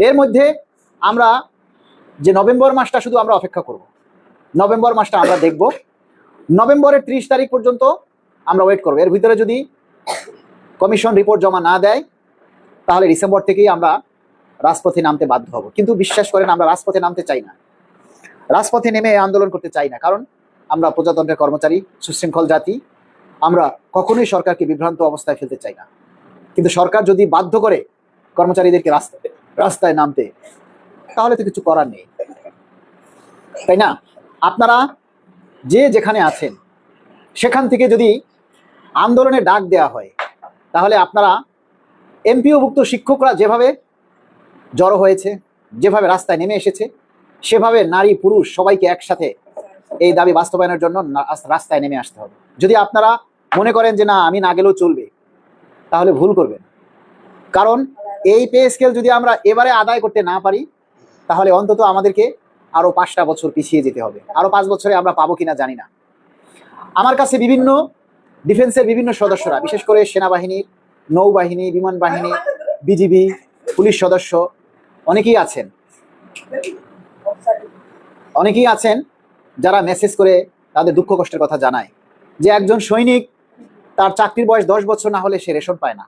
এর মধ্যে আমরা যে নভেম্বর মাসটা শুধু আমরা অপেক্ষা করব। নভেম্বর মাসটা আমরা দেখব। নভেম্বরের ত্রিশ তারিখ পর্যন্ত আমরা ওয়েট করব। এর ভিতরে যদি কমিশন রিপোর্ট জমা না দেয়, তাহলে ডিসেম্বর থেকেই আমরা রাজপথে নামতে বাধ্য হব। কিন্তু বিশ্বাস করেন, আমরা রাজপথে নামতে চাই না। রাজপথে নেমে আন্দোলন করতে চাই না। কারণ আমরা প্রজাতন্ত্রের কর্মচারী, সুশৃঙ্খল জাতি। আমরা কখনোই সরকারকে বিভ্রান্ত অবস্থায় ফেলতে চাই না। কিন্তু সরকার যদি বাধ্য করে কর্মচারীদেরকে রাস্তায় রাস্তায় নামতে, তাহলে তো কিছু করার নেই। তাই না? আপনারা যে যেখানে আছেন, সেখান থেকে যদি আন্দোলনের ডাক দেয়া হয়, তাহলে আপনারা এমপিওভুক্ত শিক্ষকরা যেভাবে জড়ো হয়েছে, যেভাবে রাস্তায় নেমে এসেছে, সেভাবে নারী, পুরুষ সবাইকে একসাথে এই দাবি বাস্তবায়নের জন্য রাস্তায় নেমে আসতে হবে। যদি আপনারা মনে করেন যে না, আমি না গেলেও চলবে, তাহলে ভুল করবেন। কারণ এই পে স্কেল যদি আমরা এবারে আদায় করতে না পারি, তাহলে অন্তত আমাদেরকে আরও পাঁচটা বছর পিছিয়ে যেতে হবে। আরও পাঁচ বছরে আমরা পাবো কিনা জানি না। আমার কাছে বিভিন্ন ডিফেন্সের বিভিন্ন সদস্যরা, বিশেষ করে সেনাবাহিনীর নৌবাহিনী, বিমান বাহিনী, বিজিবি, পুলিশ সদস্য, অনেকেই আছেন। অনেকেই আছেন যারা মেসেজ করে তাদের দুঃখ কষ্টের কথা জানায় যে একজন সৈনিক তার চাকরির বয়স দশ বছর না হলে সে রেশন পায় না।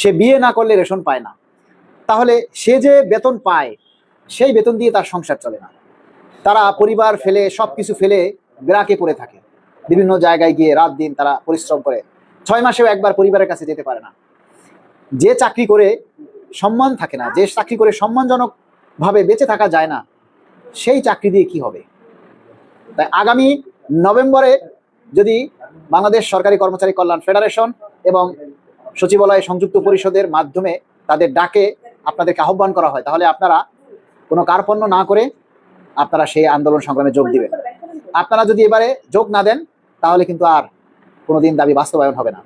সে বিয়ে না করলে রেশন পায় না। তাহলে সে যে বেতন পায়, সেই বেতন দিয়ে তার সংসার চলে না। তারা পরিবার ফেলে সব কিছু ফেলে গ্রাকে পড়ে থাকে। বিভিন্ন জায়গায় গিয়ে রাত দিন তারা পরিশ্রম করে। ছয় মাসেও একবার পরিবারের কাছে যেতে পারে না। যে চাকরি করে সম্মান থাকে না, যে চাকরি করে সম্মানজনক ভাবে বেঁচে থাকা যায় না, সেই চাকরি দিয়ে কি হবে? তাই আগামী নভেম্বরে যদি বাংলাদেশ সরকারি কর্মচারী কল্যাণ ফেডারেশন এবং সচিবালয় সংযুক্ত পরিষদের মাধ্যমে তাদের ডাকে আপনাদেরকে আহ্বান করা হয়। তাহলে আপনারা কোনো কার্পণ্য না করে আপনারা সেই আন্দোলন সংগ্রামে যোগ দিবেন। আপনারা যদি এবারে যোগ না দেন, তাহলে কিন্তু আর কোনোদিন দাবি বাস্তবায়ন হবে না।